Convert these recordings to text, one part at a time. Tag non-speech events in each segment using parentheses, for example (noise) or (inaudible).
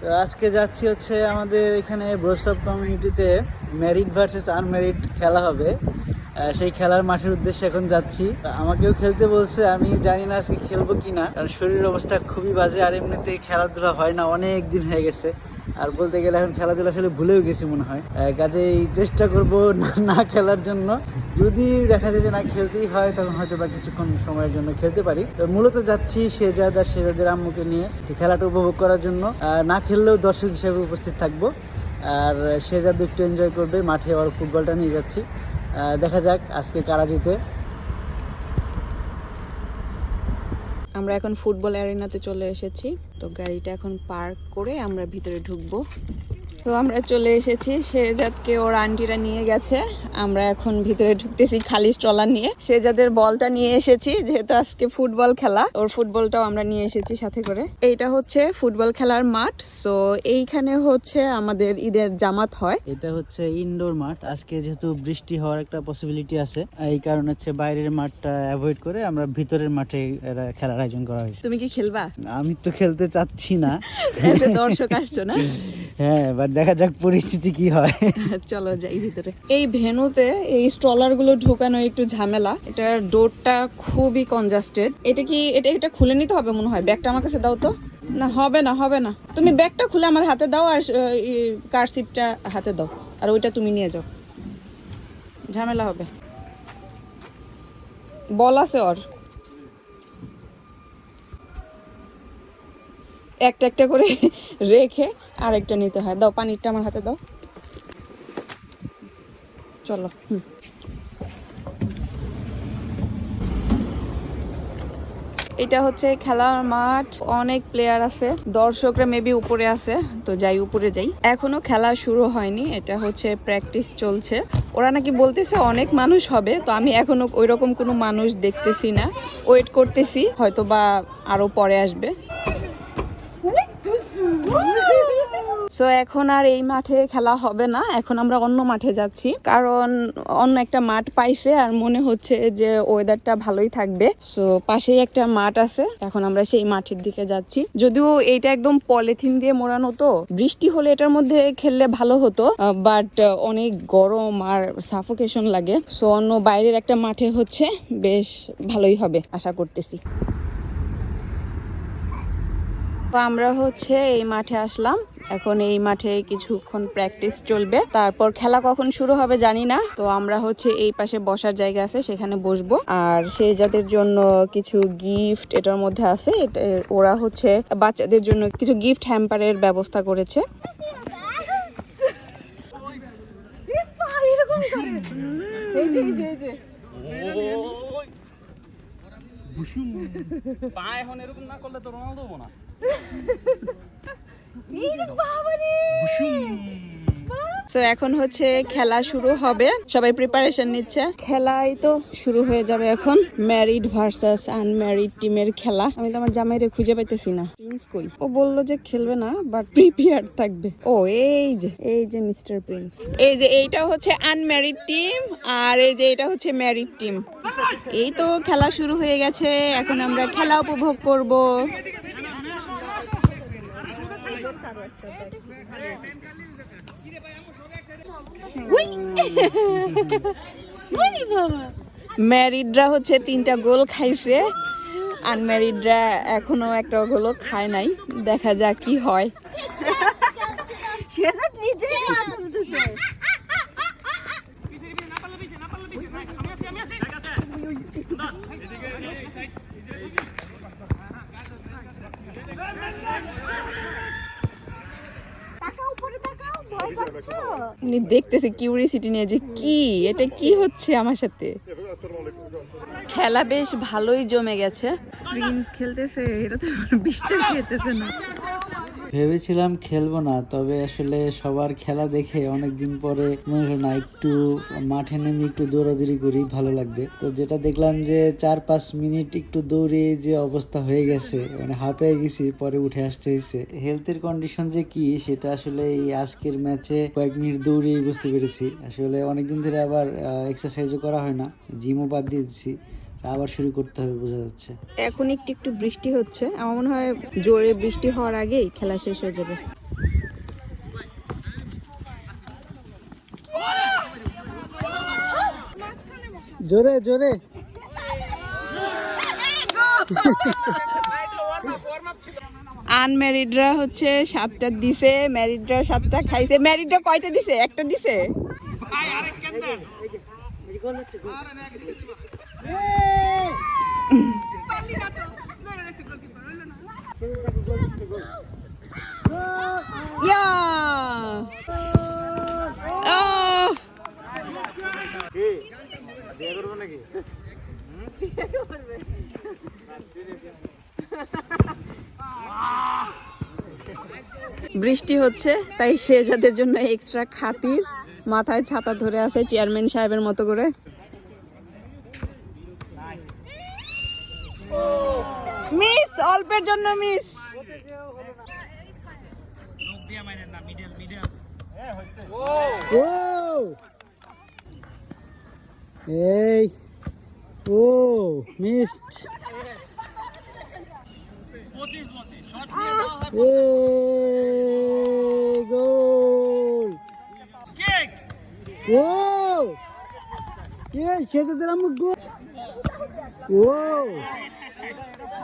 তো আজকে যাচ্ছি হচ্ছে আমাদের এখানে ব্রোস্টপ কমিউনিটিতে ম্যারিড ভার্সেস আনম্যারিড খেলা হবে। সেই খেলার মাঠের উদ্দেশ্যে এখন যাচ্ছি। আমাকেও খেলতে বলছে, আমি জানি না আজকে খেলব কিনা। কারণ শরীরের অবস্থা খুবই বাজে, আর এমনিতে খেলাধুলা হয় না, অনেক দিন হয়ে গেছে। আর বলতে গেলে এখন খেলাধুলা আসলে ভুলেও গেছি মনে হয়। কাজেই চেষ্টা করব না খেলার জন্য। যদি দেখা যায় যে না খেলতেই হয়, তখন হয়তো বা কিছুক্ষণ সময়ের জন্য খেলতে পারি। তো মূলত যাচ্ছি শেজাদ আর শেজাদের আম্মুকে নিয়ে খেলাটা উপভোগ করার জন্য। না খেললেও দর্শক হিসেবে উপস্থিত থাকব। আর শেজাদ একটু এনজয় করবে, মাঠে আবার ফুটবলটা নিয়ে যাচ্ছি। দেখা যাক আজকে কারা জিতে। আমরা এখন ফুটবল অ্যারেনাতে চলে এসেছি, তো গাড়িটা এখন পার্ক করে আমরা ভিতরে ঢুকবো। তো আমরা চলে এসেছি। শেজাদকে ওর আন্টিরা নিয়ে গেছে। আমরা এখন ভিতরে ঢুকতেছি খালি স্ট্রলার নিয়ে। শেজাদের বলটা নিয়ে এসেছি যেহেতু আজকে ফুটবল খেলা। ওর ফুটবলটাও আমরা নিয়ে এসেছি সাথে করে। এইটা হচ্ছে ফুটবল খেলার মাঠ। সো এইখানে হচ্ছে আমাদের ঈদের জামাত হয়। এটা হচ্ছে ইনডোর মাঠ। আজকে যেহেতু বৃষ্টি হওয়ার একটা পসিবিলিটি আছে এই কারণে হচ্ছে বাইরের মাঠটা অ্যাভয়েড করে আমরা ভিতরের মাঠে খেলার আয়োজন করা হয়েছে। তুমি কি খেলবা? আমি তো খেলতে চাচ্ছি না। দর্শক আসছো না। হ্যাঁ এবার দেখা যাক পরিস্থিতি কি হয়। চলো যাই ভিতরে। এই ভেনুতে এই স্ট্রলারগুলো ঢোকানো একটু ঝামেলা। এটার ডোরটা খুবই কনজাস্টেড এটা কি এটা এটা খুলে নিতে হবে মনে হয়? ব্যাগটা আমার কাছে দাও তো। না, হবে না হবে না। তুমি ব্যাগটা খুলে আমার হাতে দাও আর কার সিটটা হাতে দাও। আর ওইটা তুমি নিয়ে যাও। ঝামেলা হবে। বল আছে ওর। একটা একটা করে (laughs) রেখে আরেকটা নিতে হয়। দাও, পানিরটা আমার হাতে দাও। চলো। এটা হচ্ছে খেলার মাঠ। অনেক প্লেয়ার আছে। দর্শকরা মেবি উপরে আছে, তো যাই উপরে যাই। এখনও খেলা শুরু হয়নি, এটা হচ্ছে প্র্যাকটিস চলছে। ওরা নাকি বলতেছে অনেক মানুষ হবে, তো আমি এখনও ওই রকম কোনো মানুষ দেখতেছি না। ওয়েট করতেছি হয়তো বা আরও পরে আসবে। সো এখন আর এই মাঠে খেলা হবে না। এখন আমরা অন্য মাঠে যাচ্ছি। কারণ অন্য একটা মাঠ পাইছে আর মনে হচ্ছে যে ওয়েদারটা ভালোই থাকবে। সো পাশেই একটা মাঠ আছে। এখন আমরা সেই মাঠের দিকে যাচ্ছি। যদিও এইটা একদম পলিথিন দিয়ে মোড়ানো তো। বৃষ্টি হলে এটার মধ্যে খেললে ভালো হতো। বাট অনেক গরম আর সাফোকেশন লাগে। সো অন্য বাইরের একটা মাঠে হচ্ছে। বেশ ভালোই হবে, আশা করতেছি। তো আমরা হচ্ছে এই মাঠে আসলাম। এখন এই মাঠে কিছুক্ষণ প্র্যাকটিস চলবে। তারপর খেলা কখন শুরু হবে জানি না। তো আমরা হচ্ছে এই পাশে বসার জায়গা আছে সেখানে বসবো। আর সেই যাদের জন্য কিছু গিফট এটার মধ্যে আছে। এটা ওরা হচ্ছে বাচ্চাদের জন্য কিছু গিফট হ্যাম্পারের ব্যবস্থা করেছে। (laughs) পা এখন এরকম না করলে তো রোনালদো না। তো এখন হচ্ছে খেলা শুরু হবে। সবাই প্রিপারেশন নিচ্ছে। খেলাই তো শুরু হয়ে যাবে এখন। ম্যারিড ভার্সাস আনম্যারিড টিমের খেলা। আমি তো আমার জামাইরে খুঁজে পাইতেছি না। প্রিন্স কই? ও বলল যে খেলবে না বাট প্রিপেয়ার থাকবে। ও, এই যে এই যে মিস্টার প্রিন্স এই যে, এইটা হচ্ছে আনম্যারিড টিম আর এই যে এটা হচ্ছে ম্যারিড টিম এই তো খেলা শুরু হয়ে গেছে। এখন আমরা খেলা উপভোগ করব। ম্যারিডরা হচ্ছে তিনটা গোল খাইছে। আর আনম্যারিডরা এখনও একটা গোলও খায় নাই। দেখা যাক কি হয়। উনি দেখতেছে কিউরিসিটি নিয়ে যে কি? এটা কি হচ্ছে আমার সাথে? খেলা বেশ ভালোই জমে গেছে। প্রিন্স খেলতেছে, এটা তো বিশ্বাস যেতেছে না। ভেবেছিলাম খেলব না, তবে আসলে সবার খেলা দেখে অনেকদিন পরে মনে হলো, না, একটু মাঠে নেমে একটু দৌড়াদৌড়ি করি, ভালো লাগবে। তো যেটা দেখলাম যে চার পাঁচ মিনিট একটু দৌড়ে যে অবস্থা হয়ে গেছে মানে হাঁপিয়ে গেছি, পরে উঠে আসতে হয়েছে। হেলথের কন্ডিশন যে কি, সেটা আসলে এই আজকের ম্যাচে কয়েক মিনিট দৌড়েই বুঝতে পেরেছি। আসলে অনেকদিন ধরে আবার এক্সারসাইজও করা হয় না জিমও বাদ দিয়ে দিচ্ছি আবার শুরু করতে হবে বোঝা যাচ্ছে। এখন একটু একটু বৃষ্টি হচ্ছে। আমার মনে হয় জোরে বৃষ্টি হওয়ার আগেই খেলা শেষ হয়ে যাবে। জোরে জোরে। আনম্যারিডরা হচ্ছে সাতটা দিছে ম্যারিডরা সাতটা খাইছে। ম্যারিডরা কয়টা দিছে? একটা দিছে? ভাই ইয়া আহ! বৃষ্টি হচ্ছে তাই শেহজাদের জন্য এক্সট্রা খাতির। মাথায় ছাতা ধরে আছে চেয়ারম্যান সাহেবের মতো করে। মিস অল্পের জন্য মিস। এই ও মিসড গোল। ও এ সেটাদের আমুক গোল। ও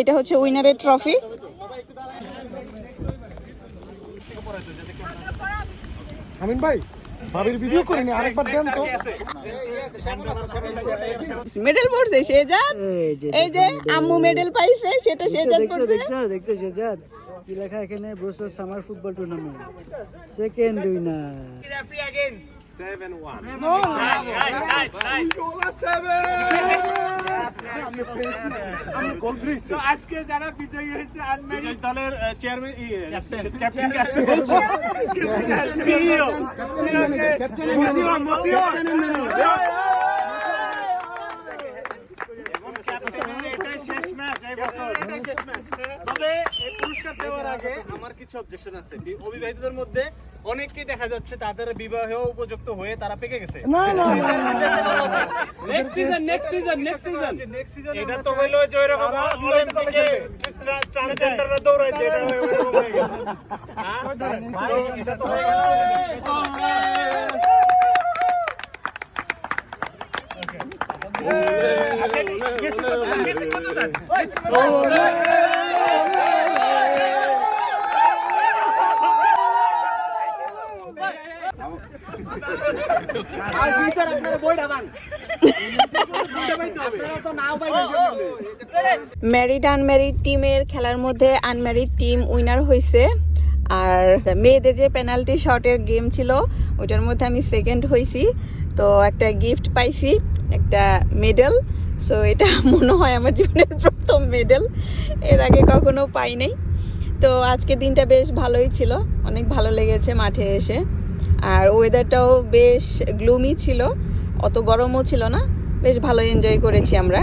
এটা হচ্ছে উইনারের ট্রফি। আমিন ভাই ভাবির ভিডিও করিনি আরেকবার দেন তো। মেডেল পড়ছে শেজাদ এই যে এই যে আম্মু মেডেল পাইছে সেটা শেজাদ দেখছ পড়ছে। দেখছ দেখছ সেজাদ কি লেখা এখানে ব্রোসো summer football tournament second winner আজকে যারা বিজয়ী হয়েছে আনমেরিট দলের চেয়ারম্যান ক্যাপ্টেন সিইও এটাই শেষ ম্যাচ এই বছর তবে এই পুরস্কার দেওয়ার আগে আমার কিছু অবজেকশন আছে বি- অবিবাহিতদের মধ্যে অনেককেই দেখা যাচ্ছে তাদের বিবাহে উপযুক্ত হয়ে তারা পেকে গেছে না না next season next season next season next season এটা তো হইল যে এরকম অলিম্পিকে ট্রান্সজেন্ডাররা দৌড়াইছে এটা হয়ে গেল হ্যাঁ ভাই, এটা তো হয়ে গেল আর আপনারা বইটা বান ম্যারিড আনম্যারিড টিমের খেলার মধ্যে আনম্যারিড টিম উইনার হয়েছে আর মেয়েদের যে পেনাল্টি শটের গেম ছিল ওইটার মধ্যে আমি সেকেন্ড হয়েছি তো একটা গিফট পাইছি একটা মেডেল সো এটা মনে হয় আমার জীবনের প্রথম মেডেল এর আগে কখনো পাই নাই। তো আজকে দিনটা বেশ ভালোই ছিল। অনেক ভালো লেগেছে মাঠে এসে। আর ওয়েদারটাও বেশ গ্লুমি ছিল অত গরমও ছিল না বেশ ভালো এনজয় করেছি আমরা।